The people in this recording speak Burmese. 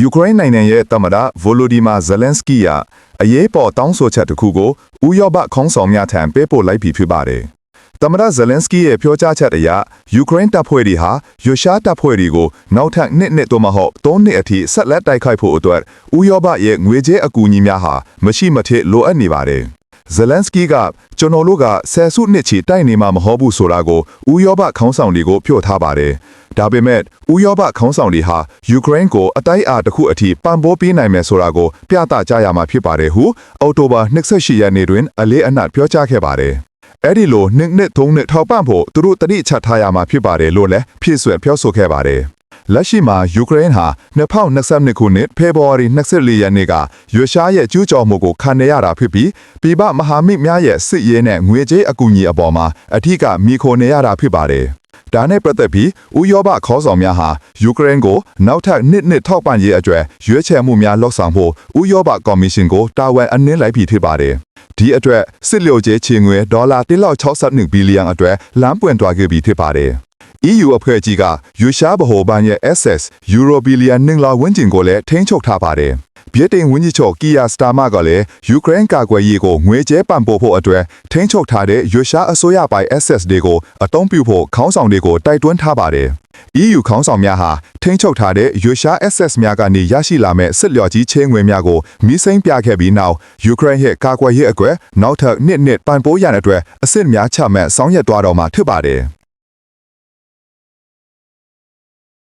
ယူကရိန်းနိုင်ငံရဲ့သမ္မတဗိုလိုဒီမာဇယ်လန်စကီယာအရေးပေါ်တောင်းဆိုချက်တစ်ခုကိုဥရောပခေါင်းဆောင်များထံပေးပို့လိုက်ပြီဖြစ်ပါတယ်။သမ္မတဇယ်လန်စကီရဲ့ပြောကြားချက်အရယူကရိန်းတပ်ဖွဲ့တွေဟာရုရှားတပ်ဖွဲ့တွေကိုနောက်ထပ်နှစ်နှစ်သို့မဟုတ်သုံးနှစ်အထိဆက်လက်တိုက်ခိုက်ဖို့အတွက်ဥရောပရဲ့ငွေကြေးအကူအညီများဟာမရှိမဖြစ်လိုအပ်နေပါတယ်။ ဇလန်စကီကကျွန်တော်တို့ကဆယ်စုနှစ်ချီတိုက်နေမှာမဟုတ်ဘူးဆိုတာကိုဥရောပခေါင်းဆောင်တွေကိုပြောထားပါတယ်။ဒါပေမဲ့ဥရောပခေါင်းဆောင်တွေဟာယူကရိန်းကိုအတိုက်အားတစ်ခုအထိပံ့ပိုးပေးနိုင်မယ်ဆိုတာကိုပြသကြရမှာဖြစ်ပါတယ်ဟုအောက်တိုဘာ28ရက်နေ့တွင်အလေးအနက်ပြောကြားခဲ့ပါတယ်။အဲ့ဒီလိုနှစ်နှစ်သုံးနှစ်ထောက်ပံ့ဖို့သူတို့တတိချက်ထားရမှာဖြစ်ပါတယ်လို့လည်းဖြစ်ဆွဲပြောဆိုခဲ့ပါတယ်။ လက်ရှိမှာယူကရိန်းဟာ2022ခုနှစ်ဖေဖော်ဝါရီ24ရက်နေ့ကရုရှားရဲ့ကျူးကျော်မှုကိုခံနေရတာဖြစ်ပြီးပြည်ပမဟာမိတ်များရဲ့စစ်ရေးနဲ့ငွေကြေးအကူအညီအပေါ်မှာအထူးကမိခိုနေရတာဖြစ်ပါတယ်။ဒါနဲ့ပတ်သက်ပြီးဥရောပခေါင်းဆောင်များဟာယူကရိန်းကိုနောက်ထပ်နှစ်နှစ်ထောက်ပံ့ရေးအတွက်ရွေးချယ်မှုများလှုပ်ဆောင်ဖို့ဥရောပကော်မရှင်ကိုတာဝန်အနှင်းလိုက်ပြီးဖြစ်ပါတယ်။ဒီအတွက်စစ်လျိုကျဲချေငွေဒေါ်လာ162ဘီလီယံအတွက်လမ်းပွင့်သွားခဲ့ပြီဖြစ်ပါတယ်။ EU အဖွဲ့ကြီးကယူရှားဗဟိုဘဏ်ရဲ့ SS ယူရိုဘီလီယံနှင်းလာဝန်းကျင်ကိုလည်းထိန်းချုပ်ထားပါတယ်။ဗြိတိန်ဝန်ကြီးချုပ်ကီယာစတာမာကလည်းယူကရိန်းကာကွယ်ရေးကိုငွေကြေးပံ့ပိုးဖို့အတွက်ထိန်းချုပ်ထားတဲ့ယူရှားအစိုးရပိုင် SS တွေကိုအသုံးပြုဖို့ခေါင်းဆောင်တွေကိုတိုက်တွန်းထားပါတယ်။ EU ခေါင်းဆောင်များဟာထိန်းချုပ်ထားတဲ့ယူရှား SS များကနေရရှိလာမဲ့စစ်လျော်ကြီးချင်းငွေများကိုမီးစိမ်းပြခဲ့ပြီးနောက်ယူကရိန်းရဲ့ကာကွယ်ရေးအတွက်နောက်ထပ်နှစ်နှစ်ပံ့ပိုးရတဲ့အတွက်အစ်စ်များချမှတ်ဆောင်ရွက်သွားတော့မှာဖြစ်ပါတယ်။